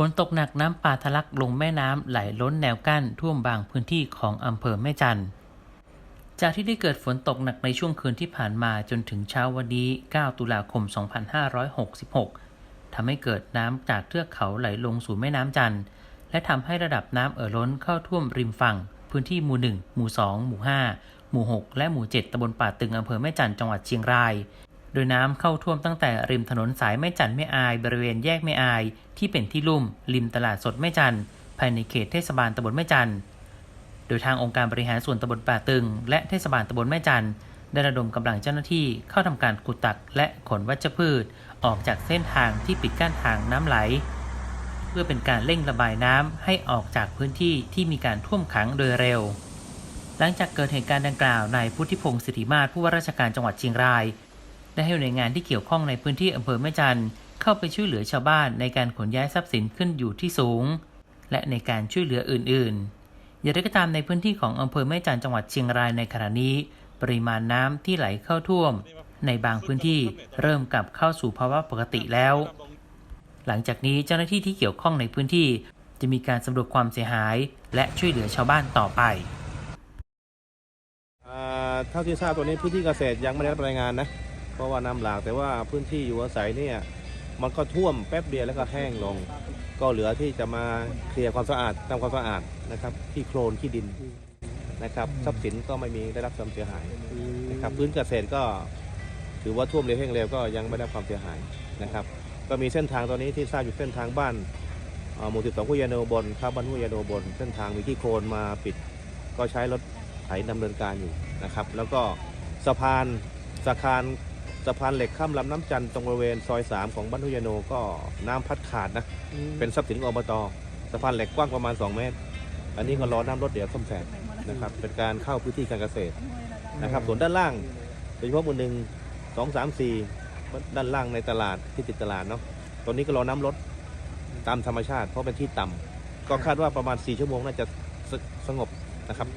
ฝนตกหนักน้ำป่าทะลักลงแม่น้ำไหลล้นแนวกั้นท่วมบางพื้นที่ของอำเภอแม่จันจากที่ได้เกิดฝนตกหนักในช่วงคืนที่ผ่านมาจนถึงเช้าวันนี้ 9 ตุลาคม 2566 ทำให้เกิดน้ำจากเทือกเขาไหลลงสู่แม่น้ำจันและทำให้ระดับน้ำเอ่อล้นเข้าท่วมริมฝั่ง พื้นที่หมู่ 1 หมู่ 2 หมู่ 5 หมู่ 6 และหมู่ 7ตำบลป่าตึงอำเภอแม่จันจังหวัดเชียงราย โดยน้ำเข้าท่วมตั้งแต่ริมถนนสายแม่จันทร์แม่อาย บริเวณแยกแม่อาย ที่เป็นที่ลุ่ม ริมตลาดสดแม่จันทร์ภายในเขตเทศบาลตำบลแม่จันทร์โดยทางองค์การบริหารส่วนตำบลป่าตึง และเทศบาลตำบลแม่จันทร์ได้ระดมกำลังเจ้าหน้าที่เข้าทำการขุดตักและขนวัชพืช ออกจากเส้นทางที่ปิดกั้นทางน้ำไหล เพื่อเป็นการเร่งระบายน้ำให้ออกจากพื้นที่ที่มีการท่วมขังโดยเร็ว หลังจากเกิดเหตุการณ์ดังกล่าวนายพุทธิพงศ์สิริมาศผู้ว่าราชการจังหวัดเชียงราย ได้ให้หน่วยงานที่เกี่ยวข้องในพื้นที่อำเภอแม่จันเข้าไปช่วยเหลือชาวบ้านในการขนย้ายทรัพย์สินขึ้นอยู่ที่สูง และในการช่วยเหลืออื่น ๆ อย่างไรก็ตามในพื้นที่ของอำเภอแม่จันจังหวัดเชียงรายในขณะนี้ ปริมาณน้ำที่ไหลเข้าท่วม ในบางพื้นที่เริ่มกลับเข้าสู่ภาวะปกติแล้ว หลังจากนี้เจ้าหน้าที่ที่เกี่ยวข้องในพื้นที่จะมีการสำรวจความเสียหายและช่วยเหลือชาวบ้านต่อไปอ่าเท่าที่ทราบตัวนี้พื้นที่เกษตรยังไม่ได้รับรายงานนะ เพราะว่าน้ำหลากแต่ว่าพื้นที่อยู่อาศัยเนี่ยมันก็ท่วมแป๊บเดียวแล้วก็แห้งลง ก็เหลือที่จะมาเคลียร์ความสะอาดทำความสะอาดนะครับที่โคลนที่ดินนะครับทรัพย์สินก็ไม่มีได้รับความเสียหายนะครับพื้นเกษตรก็ถือว่าท่วมเร็วแห้งเร็วก็ยังไม่ได้ความเสียหายนะครับ ก็มีเส้นทางตอนนี้ที่ทราบอยู่เส้นทางบ้านหมู่สิบสองกุยาโนบนครับบ้านกุยยาโนบน เส้นทางมีที่โคลนมาปิด ก็ใช้รถไถดำเนินการอยู่นะครับ แล้วก็สะพานสะพานะพานเหล็กข้ามลำน้ำจันทร์ตรงบริเวณซอย 3 ของบ้านทุยาโนก็น้ำพัดขาดนะ เป็นทรัพย์สินของอบตสะพานเหล็กกว้างประมาณ 2 เมตร อันนี้ก็รอน้ำรถเดี๋ยวซ่อมแซมนะครับเป็นการเข้าพื้นที่การเกษตรนะครับส่วนด้านล่างโดยเฉพาะหมู่หนึ่งสองสามสี่ด้านล่างในตลาดที่ติดตลาดเนาะตอนนี้ก็รอน้ำลดตามธรรมชาติ เพราะเป็นที่ต่ำก็คาดว่าประมาณ 4 ชั่วโมงน่าจะสสงบนะครับ